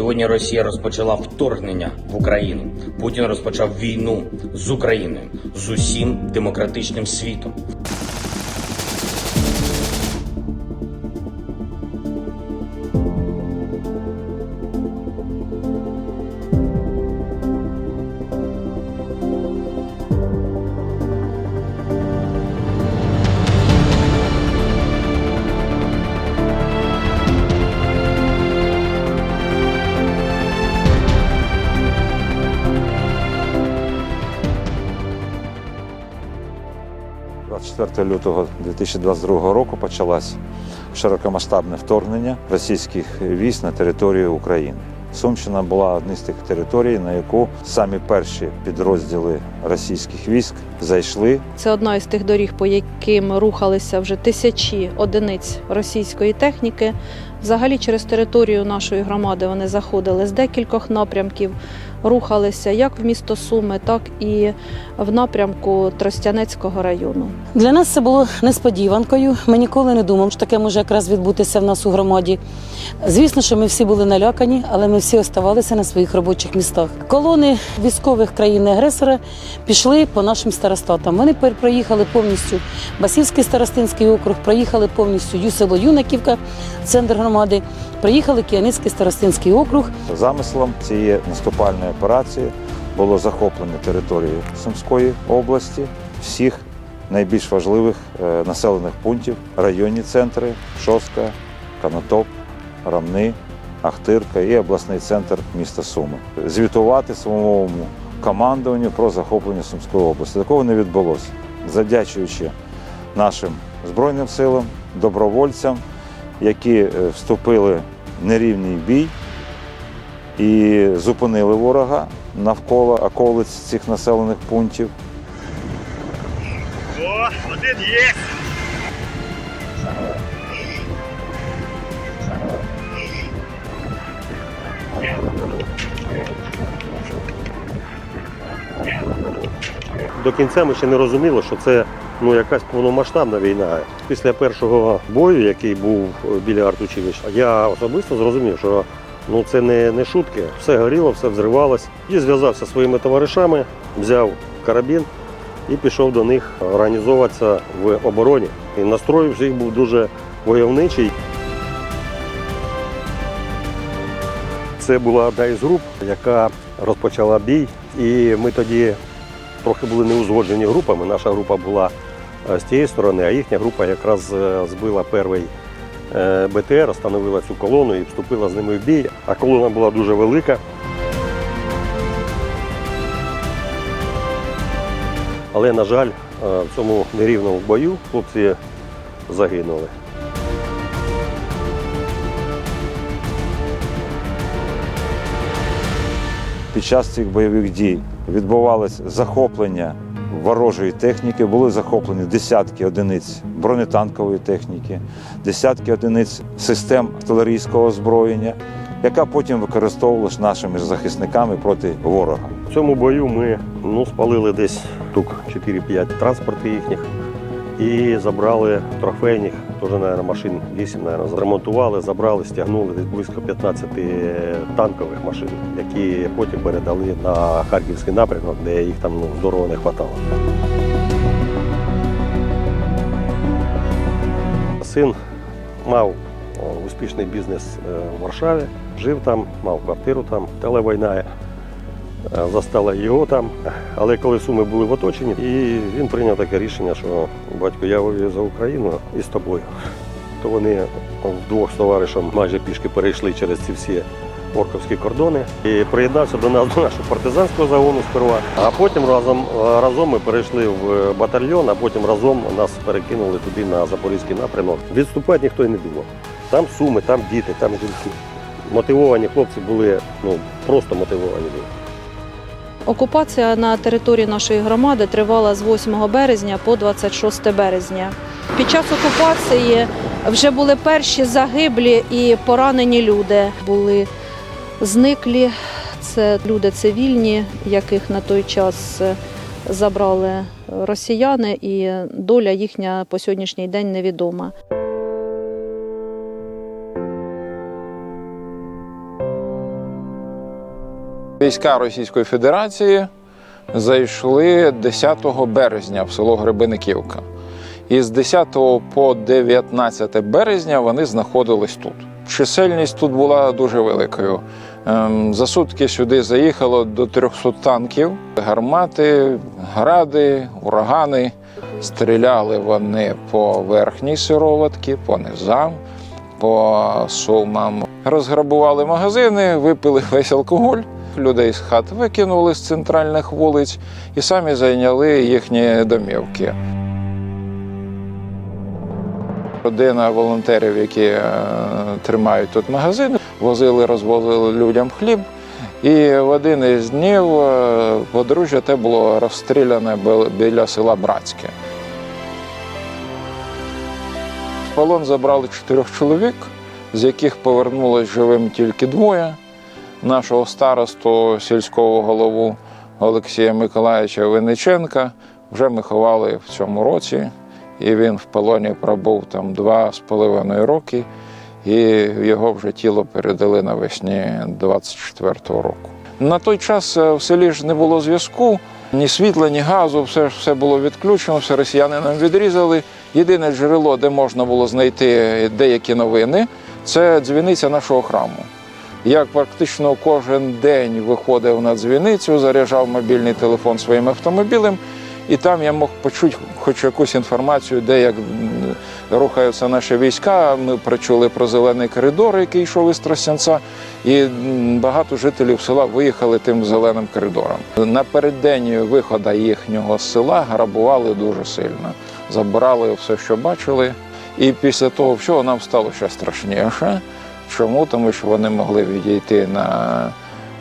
Сьогодні Росія розпочала вторгнення в Україну. Путін розпочав війну з Україною з усім демократичним світом. – лютого 2022 року почалось широкомасштабне вторгнення російських військ на територію України. Сумщина була одним з тих територій, на яку самі перші підрозділи російських військ зайшли Це одна із тих доріг, по яким рухалися вже тисячі одиниць російської техніки. Взагалі через територію нашої громади вони заходили з декількох напрямків, рухалися як в місто Суми, так і в напрямку Тростянецького району. Для нас це було несподіванкою. Ми ніколи не думали, що таке може якраз відбутися в нас у громаді. Звісно, що ми всі були налякані, але ми всі оставалися на своїх робочих містах. Колони військових країни-агресора пішли по нашим старостатам. Вони проїхали повністю Басівський старостинський округ, проїхали повністю Юсело Юнаківка, центр громади, проїхали Кіаницький старостинський округ. Замислом цієї наступальної операції було захоплення території Сумської області, всіх найбільш важливих е, населених пунктів, районні центри Шоска, Канатоп, Рамни, Ахтирка і обласний центр міста Суми. Звітувати своєму командуванню про захоплення Сумської області. Такого не відбулося. Задячуючи нашим Збройним силам, добровольцям, які е, вступили в нерівний бій і зупинили ворога навколо околиць цих населених пунктів. О, один є. До кінця ми ще не розуміли, що це ну, якась повномасштабна війна. Після першого бою, який був біля артучилища, я особисто зрозумів, що ну, це не, не шутки. Все горіло, все взривалось. І зв'язався зі своїми товаришами, взяв карабін і пішов до них організовуватися в обороні. І настрой всіх був дуже войовничий. Це була одна із груп, яка розпочала бій, і ми тоді трохи були неузгоджені групами. Наша група була е, з тієї сторони, а їхня група якраз е, збила перший БТР, встановила цю колону і вступила з ними в бій. А колона була дуже велика. Але, на жаль, е, в цьому нерівному бою хлопці загинули. Під час цих бойових дій відбувалось захоплення ворожої техніки, були захоплені десятки одиниць бронетанкової техніки, десятки одиниць систем артилерійського озброєння, яка потім використовувалась нашими захисниками проти ворога. В цьому бою ми ну, спалили десь штук 4-5 транспортів їхніх і забрали трофейних, теж, мабуть, машин 8, мабуть, зремонтували, забрали, стягнули десь близько 15 танкових машин, які потім передали на Харківський напрямок, де їх там ну, здорово не вистачало. Син мав успішний бізнес е, в Варшаві, жив там, мав квартиру там, але війна застала його там. Але коли суми були в оточенні, і він прийняв таке рішення, що батько, я воюю за Україну і з тобою. То вони вдвох з товаришем майже пішки перейшли через ці всі орковські кордони і приєднався до нас до нашого партизанського загону сперва. А потім разом, разом ми перейшли в батальйон, а потім разом нас перекинули туди на Запорізький напрямок. Відступати ніхто й не думав. Там суми, там діти, там жінки. Мотивовані хлопці були, ну просто мотивовані були. Окупація на території нашої громади тривала з 8 березня по 26 березня. Під час окупації вже були перші загиблі і поранені люди. Були зниклі. Це люди цивільні, яких на той час е, забрали росіяни, і доля їхня по сьогоднішній день невідома. Війська Російської Федерації зайшли 10 березня в село Гребениківка. І з 10 по 19 березня вони знаходились тут. Чисельність тут була дуже великою. Ем, За сутки сюди заїхало до 300 танків, гармати, гради, урагани. Стріляли вони по верхній сироватці, по низам, по сумам. Розграбували магазини, випили весь алкоголь. Людей з хат викинули з центральних вулиць і самі зайняли їхні домівки. Родина волонтерів, які е, тримають тут магазини, возили, розвозили людям хліб. І в один із днів е, подружжя те було розстріляне біля села Братське. В полон забрали чотирьох чоловік, з яких повернулось живим тільки двоє. Нашого старосту сільського голову Олексія Миколаївича Винниченка вже ми ховали в цьому році, і він в полоні пробув там два з половиною роки, і його вже тіло передали навесні 24-го року. На той час е, в селі ж не було зв'язку, ні світла, ні газу, все, все було відключено, все росіяни нам відрізали. Єдине джерело, де можна було знайти деякі новини, це дзвіниця нашого храму. Я практично кожен день виходив на дзвіницю, заряджав мобільний телефон своїм автомобілем, і там я мог почути хоч якусь інформацію, де як рухаються наші війська. Ми прочули про зелений коридор, який йшов із Тростянця, і багато жителів села виїхали тим зеленим коридором. Напереддень виходу їхнього з села грабували дуже сильно, забирали все, що бачили. І після того всього нам стало ще страшніше. Чому? Тому що вони могли відійти на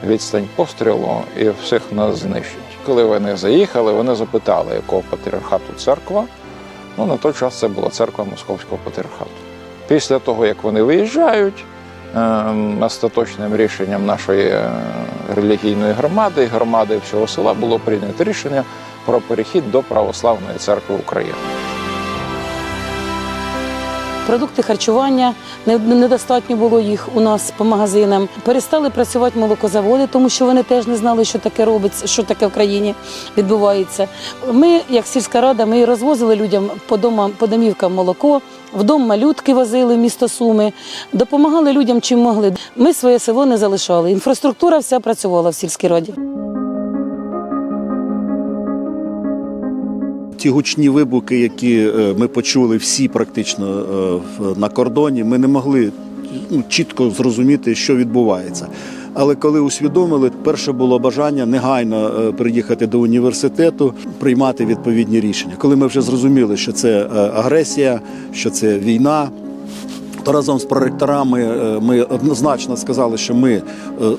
відстань пострілу і всіх нас знищити. Коли вони заїхали, вони запитали, якого патріархату церква. Ну, на той час це була церква Московського патріархату. Після того, як вони виїжджають, ем, остаточним рішенням нашої е, релігійної громади і громади всього села було прийнято рішення про перехід до Православної церкви України. Продукти харчування не- недостатньо було їх у нас по магазинам. Перестали працювати молокозаводи, тому що вони теж не знали, що таке робиться, що таке в країні відбувається. Ми, як сільська рада, ми розвозили людям по домам, по домівкам молоко, в дом малютки возили в місто Суми, допомагали людям чим могли. Ми своє село не залишали. Інфраструктура вся працювала в сільській раді. Ті гучні вибухи, які е, ми почули всі практично е, на кордоні, ми не могли ну, чітко зрозуміти, що відбувається. Але коли усвідомили, перше було бажання негайно е, приїхати до університету, приймати відповідні рішення. Коли ми вже зрозуміли, що це агресія, що це війна. То разом з проректорами ми однозначно сказали, що ми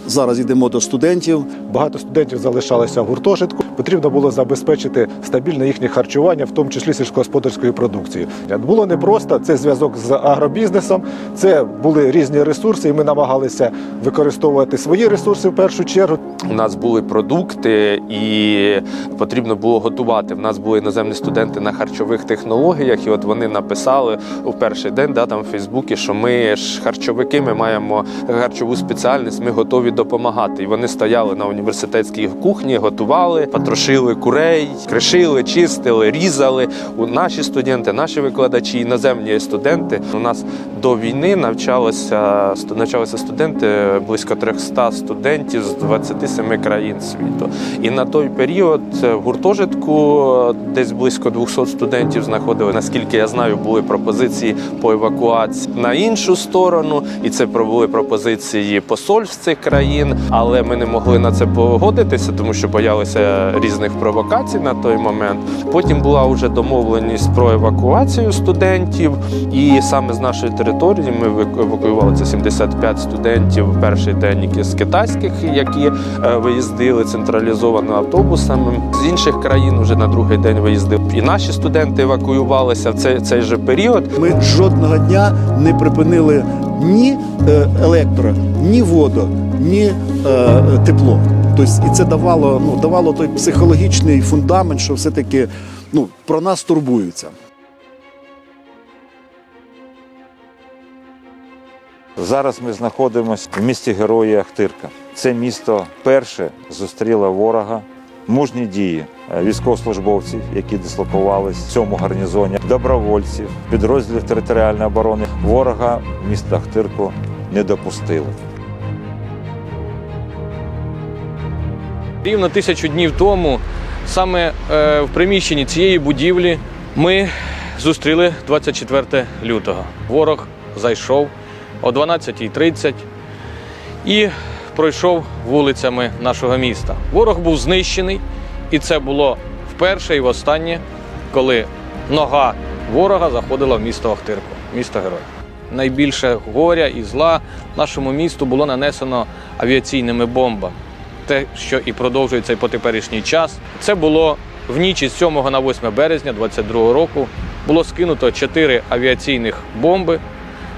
зараз йдемо до студентів, Багато студентів залишалося в гуртожитку. Потрібно було забезпечити стабільне їхнє харчування, в тому числі сільськогосподарською продукцією. Було непросто. Це зв'язок з агробізнесом, це були різні ресурси, і ми намагалися використовувати свої ресурси в першу чергу. У нас були продукти, і потрібно було готувати. В нас були іноземні студенти на харчових технологіях, і от вони написали у перший день да, там в Фейсбуці, що ми ж харчовики, ми маємо харчову спеціальність, ми готові допомагати. І вони стояли на університетській кухні, готували, потрошили курей, кришили, чистили, різали. У наші студенти, наші викладачі, іноземні студенти. У нас до війни навчалося сту- навчалися студенти близько 300 студентів з 27 країн світу. І на той період е, в гуртожитку е, десь близько 200 студентів знаходили. Наскільки я знаю, були пропозиції по евакуації на іншу сторону, і це були пропозиції посольств цих країн. Але ми не могли на це погодитися, тому що боялися різних провокацій на той момент. Потім була вже домовленість про евакуацію студентів, і саме з нашої території ми еваку- евакуювали це 75 студентів перший день, які з китайських, які е, виїздили централізовано автобусами. З інших країн вже на другий день виїздили. І наші студенти евакуювалися в цей, цей же період. Ми жодного дня не припинили ні е, електро, ні воду, ні е, тепло. Тобто, і це давало, ну, давало той психологічний фундамент, що все-таки ну, про нас турбуються. Зараз ми знаходимося в місті Герої Ахтирка. Це місто перше зустріло ворога. Мужні дії е, військовослужбовців, які дислокувались в цьому гарнізоні, добровольців, підрозділів територіальної оборони. Ворога в місто Ахтирку не допустили. Рівно тисячу днів тому, саме е, в приміщенні цієї будівлі, ми зустріли 24 лютого. Ворог зайшов о 12.30 і пройшов вулицями нашого міста. Ворог був знищений, і це було вперше і востаннє, коли нога ворога заходила в місто Охтирку, місто Герой. Найбільше горя і зла нашому місту було нанесено авіаційними бомбами те, що і продовжується і по теперішній час. Це було в ніч із 7 на 8 березня 22 року. Було скинуто чотири авіаційних бомби.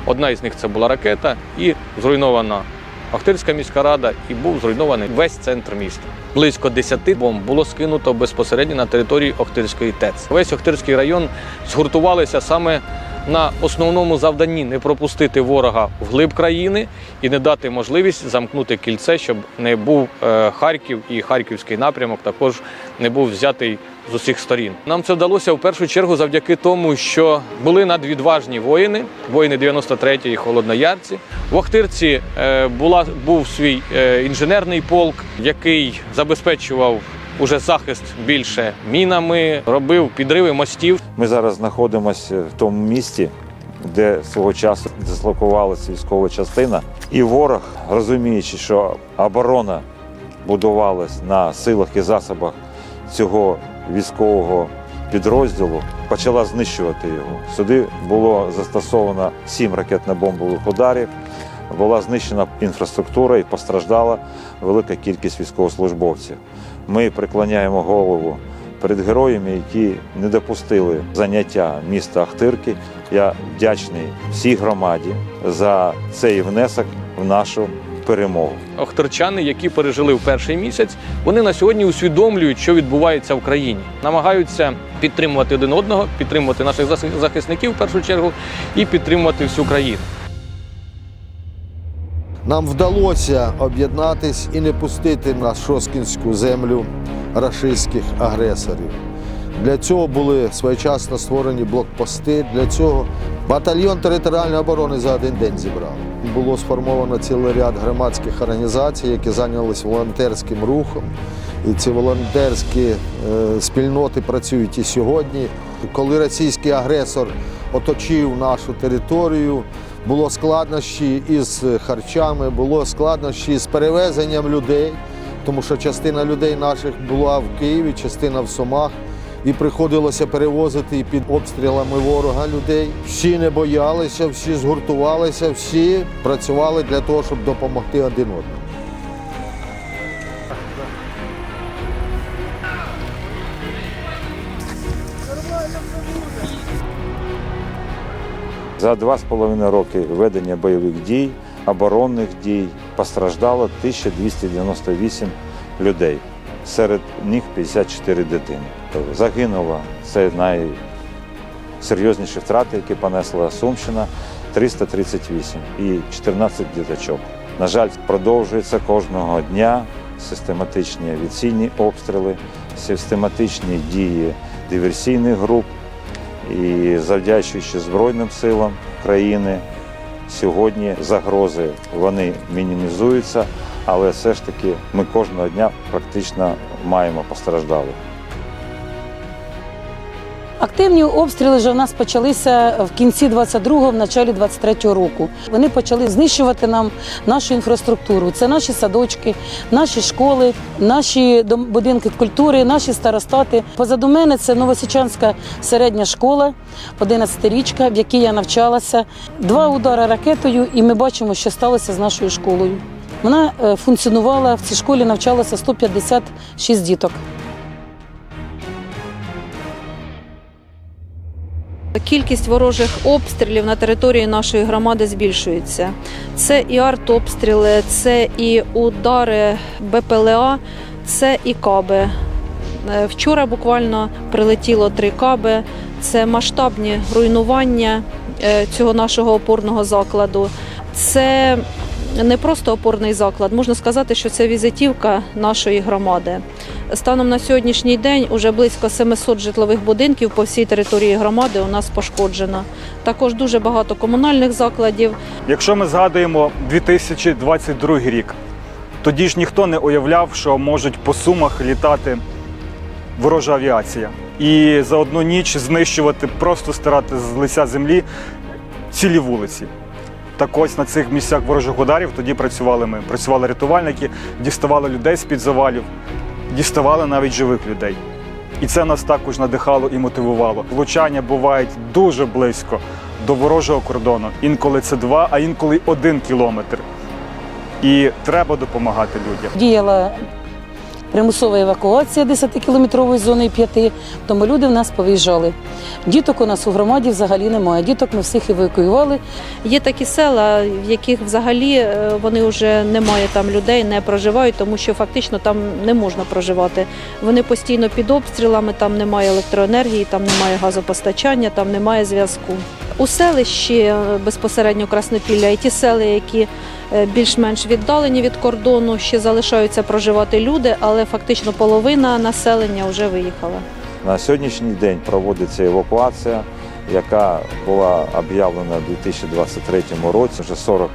Одна із них це була ракета, і зруйнована Охтирська міська рада, і був зруйнований весь центр міста. Близько 10 бомб було скинуто безпосередньо на території Охтирської ТЕЦ. Весь Охтирський район згуртувалися саме на основному завданні не пропустити ворога в глиб країни і не дати можливість замкнути кільце, щоб не був е, Харків і Харківський напрямок також не був взятий з усіх сторін. Нам це вдалося в першу чергу завдяки тому, що були надвідважні воїни, воїни 93-ї холодноярці. В Охтирці е, була був свій е, інженерний полк, який забезпечував уже захист більше мінами, робив підриви мостів. Ми зараз знаходимося в тому місті, де свого часу дислокувалася військова частина, і ворог, розуміючи, що оборона будувалась на силах і засобах цього військового підрозділу, почала знищувати його. Сюди було застосовано сім ракетно-бомбових ударів. Була знищена інфраструктура і постраждала велика кількість військовослужбовців. Ми преклоняємо голову перед героями, які не допустили заняття міста Ахтирки. Я вдячний всій громаді за цей внесок в нашу перемогу. Охтирчани, які пережили в перший місяць, вони на сьогодні усвідомлюють, що відбувається в країні, намагаються підтримувати один одного, підтримувати наших захисників в першу чергу і підтримувати всю країну. Нам вдалося об'єднатись і не пустити на шоскінську землю рашистських агресорів. Для цього були своєчасно створені блокпости. Для цього батальйон територіальної оборони за один день зібрав. Було сформовано цілий ряд громадських організацій, які зайнялися волонтерським рухом. І ці волонтерські е, спільноти працюють і сьогодні. Коли російський агресор оточив нашу територію, було складнощі із харчами, було складнощі з перевезенням людей, тому що частина людей наших була в Києві, частина в Сумах. І приходилося перевозити під обстрілами ворога людей. Всі не боялися, всі згуртувалися, всі працювали для того, щоб допомогти один одному. За два з половиною роки ведення бойових дій, оборонних дій постраждало 1298 людей. Серед них 54 дитини. Загинуло це найсерйозніші втрати, які понесла Сумщина 338 і 14 діточок. На жаль, продовжується кожного дня систематичні авіаційні обстріли, систематичні дії диверсійних груп. І завдячуючи Збройним силам країни, сьогодні загрози вони мінімізуються, але все ж таки ми кожного дня практично маємо постраждалих. Активні обстріли вже в нас почалися в кінці 22-го, в началі 23-го року. Вони почали знищувати нам нашу інфраструктуру. Це наші садочки, наші школи, наші будинки культури, наші старостати. Позаду мене це Новосічанська середня школа, 11-річка, в якій я навчалася. Два удари ракетою, і ми бачимо, що сталося з нашою школою. Вона е, функціонувала в цій школі, навчалося 156 діток. Кількість ворожих обстрілів на території нашої громади збільшується. Це і артобстріли, це і удари БПЛА, це і каби. Е, Вчора буквально прилетіло три каби. Це масштабні руйнування е, цього нашого опорного закладу. Це не просто опорний заклад, можна сказати, що це візитівка нашої громади. Станом на сьогоднішній день уже близько 700 житлових будинків по всій території громади у нас пошкоджено. Також дуже багато комунальних закладів. Якщо ми згадуємо 2022 рік, тоді ж ніхто не уявляв, що можуть по сумах літати ворожа авіація. І за одну ніч знищувати, просто стирати з лиця землі цілі вулиці. Так ось на цих місцях ворожих ударів тоді працювали ми. Працювали рятувальники, діставали людей з-під завалів, діставали навіть живих людей. І це нас також надихало і мотивувало. Влучання бувають дуже близько до ворожого кордону. Інколи це два, а інколи один кілометр. І треба допомагати людям. Діяла примусова евакуація 10-кілометрової зони і 5, тому люди в нас повиїжджали. Діток у нас у громаді взагалі немає. Діток ми всіх евакуювали. Є такі села, в яких взагалі е, вони вже немає там людей, не проживають, тому що фактично там не можна проживати. Вони постійно під обстрілами, там немає електроенергії, там немає газопостачання, там немає зв'язку. У селищі е, безпосередньо Краснопілля і ті сели, які більш-менш віддалені від кордону, ще залишаються проживати люди, але фактично половина населення вже виїхала. На сьогоднішній день проводиться евакуація, яка була об'явлена у 2023 році. Вже 40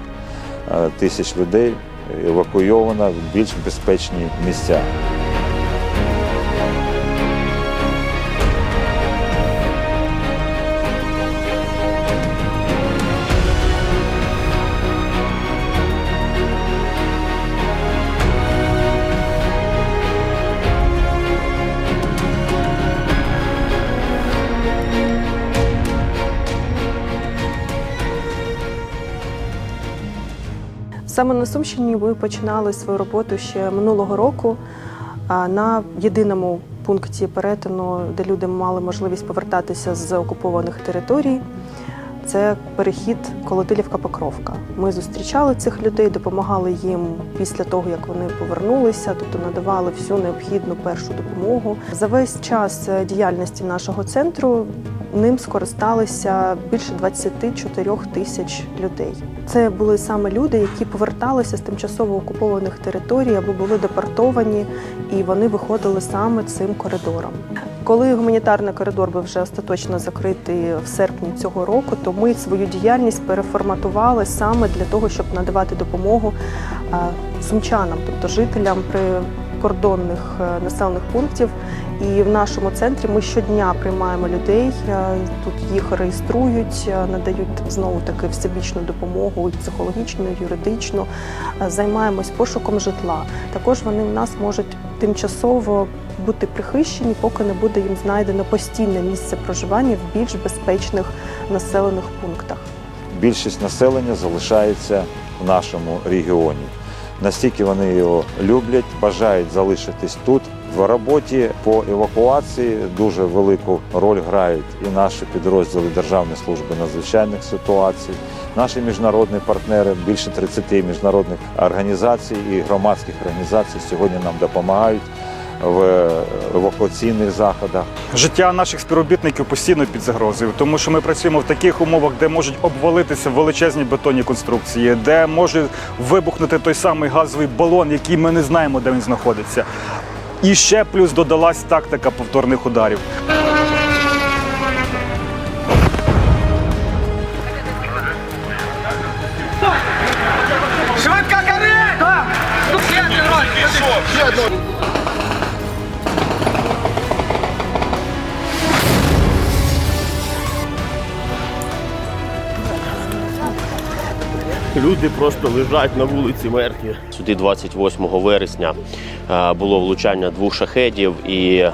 е, тисяч людей евакуйовано в більш безпечні місця. Саме на Сумщині ми починали свою роботу ще минулого року на єдиному пункті перетину, де люди мали можливість повертатися з окупованих територій. Це перехід Колотилівка-Покровка. Ми зустрічали цих людей, допомагали їм після того, як вони повернулися, тобто надавали всю необхідну першу допомогу. За весь час е, діяльності нашого центру ним скористалися більше 24 тисяч людей. Це були саме люди, які поверталися з тимчасово окупованих територій або були депортовані, і вони виходили саме цим коридором. Коли гуманітарний коридор був вже остаточно закритий в серпні цього року, то ми свою діяльність переформатували саме для того, щоб надавати допомогу сумчанам, тобто жителям прикордонних е, населених пунктів. І в нашому центрі ми щодня приймаємо людей. е, Тут їх реєструють, е, надають знову таки всебічну допомогу, і психологічну, і юридичну. Займаємось пошуком житла. Також вони в нас можуть тимчасово бути прихищені, поки не буде їм знайдено постійне місце проживання в більш безпечних населених пунктах. Більшість населення залишається в нашому регіоні. Настільки вони його люблять, бажають залишитись тут. В роботі по евакуації дуже велику роль грають і наші підрозділи Державної служби надзвичайних ситуацій, наші міжнародні партнери, більше 30 міжнародних організацій і громадських організацій сьогодні нам допомагають в евакуаційних заходах. Життя наших співробітників постійно під загрозою, тому що ми працюємо в таких умовах, де можуть обвалитися величезні бетонні конструкції, де може вибухнути той самий газовий балон, який ми не знаємо, де він знаходиться. І ще плюс додалась тактика повторних ударів. Люди просто лежать на вулиці мертві. Сюди 28 вересня е, було влучання двох шахедів, і е,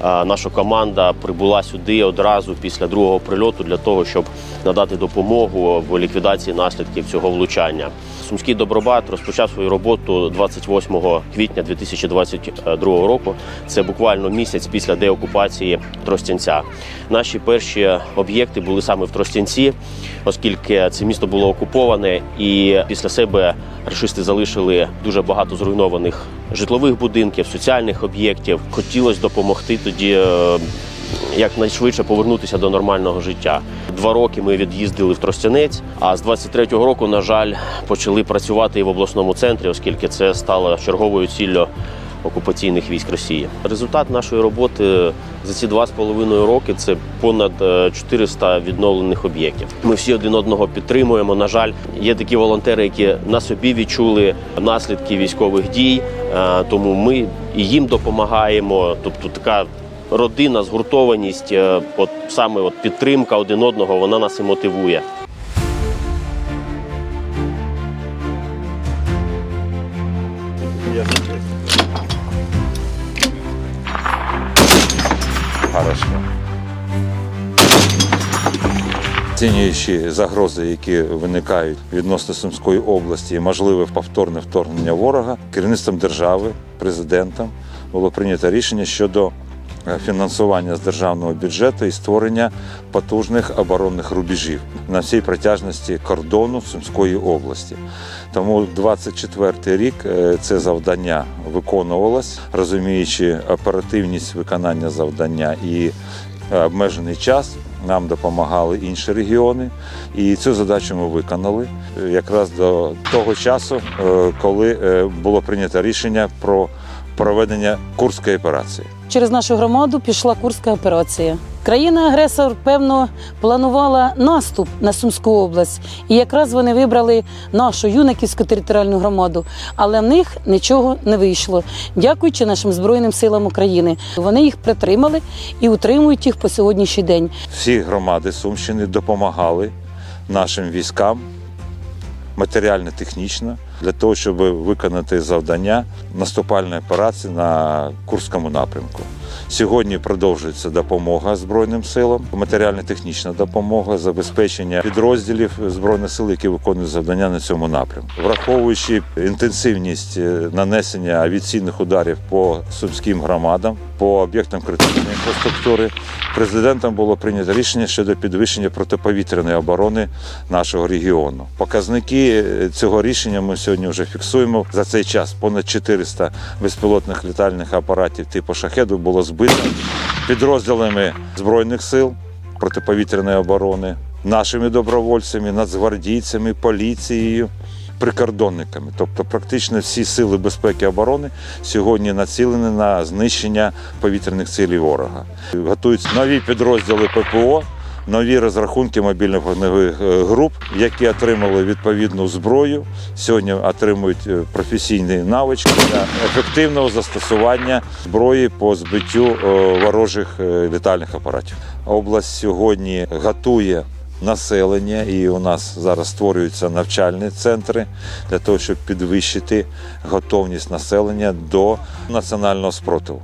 наша команда прибула сюди одразу після другого прильоту для того, щоб надати допомогу в ліквідації наслідків цього влучання. Сумський добробат розпочав свою роботу 28 квітня 2022 року. Це буквально місяць після деокупації Тростянця. Наші перші об'єкти були саме в Тростянці, оскільки це місто було окуповане, і після себе рашисти залишили дуже багато зруйнованих житлових будинків, соціальних об'єктів. Хотілося допомогти тоді. Е, якнайшвидше повернутися до нормального життя. Два роки ми від'їздили в Тростянець, а з 23-го року, на жаль, почали працювати і в обласному центрі, оскільки це стало черговою ціллю окупаційних військ Росії. Результат нашої роботи за ці два з половиною роки це понад е, 400 відновлених об'єктів. Ми всі один одного підтримуємо. На жаль, є такі волонтери, які на собі відчули наслідки військових дій, е, тому ми і їм допомагаємо. Тобто така родина, згуртованість, е, от саме от підтримка один одного, вона нас і мотивує. Хорошо. Оцінюючи загрози, які виникають відносно Сумської області і можливе повторне вторгнення ворога, керівництвом держави, президентом було прийнято рішення щодо фінансування з державного бюджету і створення потужних оборонних рубежів на всій протяжності кордону Сумської області. Тому 24 рік е, це завдання виконувалось, розуміючи оперативність виконання завдання і е, обмежений час. Нам допомагали інші регіони, і цю задачу ми виконали е, якраз до того часу, е, коли е, було прийнято рішення про проведення курської операції. Через нашу громаду пішла Курська операція. Країна-агресор, певно, планувала наступ на Сумську область, і якраз вони вибрали нашу юнаківську територіальну громаду, але в них нічого не вийшло. Дякуючи нашим Збройним силам України. Вони їх притримали і утримують їх по сьогоднішній день. Всі громади Сумщини допомагали нашим військам матеріально-технічно для того, щоб виконати завдання наступальної операції на Курському напрямку. Сьогодні продовжується допомога Збройним силам, матеріально-технічна допомога, забезпечення підрозділів Збройних сил, які виконують завдання на цьому напрямку. Враховуючи інтенсивність е, нанесення авіаційних ударів по сумським громадам, по об'єктам критичної інфраструктури, президентом було прийнято рішення щодо підвищення протиповітряної оборони нашого регіону. Показники е, цього рішення ми сьогодні вже фіксуємо. За цей час понад 400 безпілотних літальних апаратів типу шахеду було збито підрозділами збройних сил протиповітряної оборони, нашими добровольцями, нацгвардійцями, поліцією. Прикордонниками, тобто практично всі сили безпеки оборони сьогодні націлені на знищення повітряних цілей ворога. Готуються нові підрозділи ППО, нові розрахунки мобільних вогневих е, груп, які отримали відповідну зброю. Сьогодні отримують е, професійні навички для ефективного застосування зброї по збиттю е, ворожих літальних апаратів. Область сьогодні готує. Населення, і у нас зараз створюються навчальні центри для того, щоб підвищити готовність населення до національного спротиву,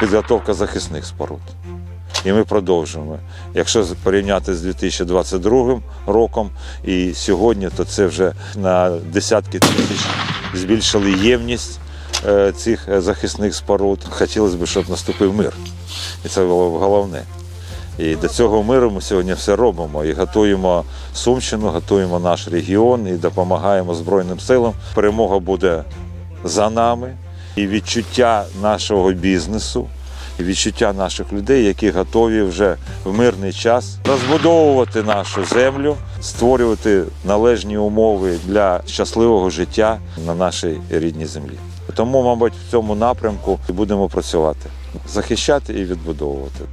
підготовка захисних споруд. І ми продовжуємо. Якщо порівняти з 2022 роком і сьогодні, то це вже на десятки тисяч збільшили ємність е, цих е, захисних споруд. Хотілося б, щоб наступив мир. І це було головне. І до цього миру ми сьогодні все робимо і готуємо Сумщину, готуємо наш регіон і допомагаємо Збройним силам. Перемога буде за нами. І відчуття нашого бізнесу, відчуття наших людей, які готові вже в мирний час розбудовувати нашу землю, створювати належні умови для щасливого життя на нашій рідній землі. Тому, мабуть, в цьому напрямку і будемо працювати, захищати і відбудовувати.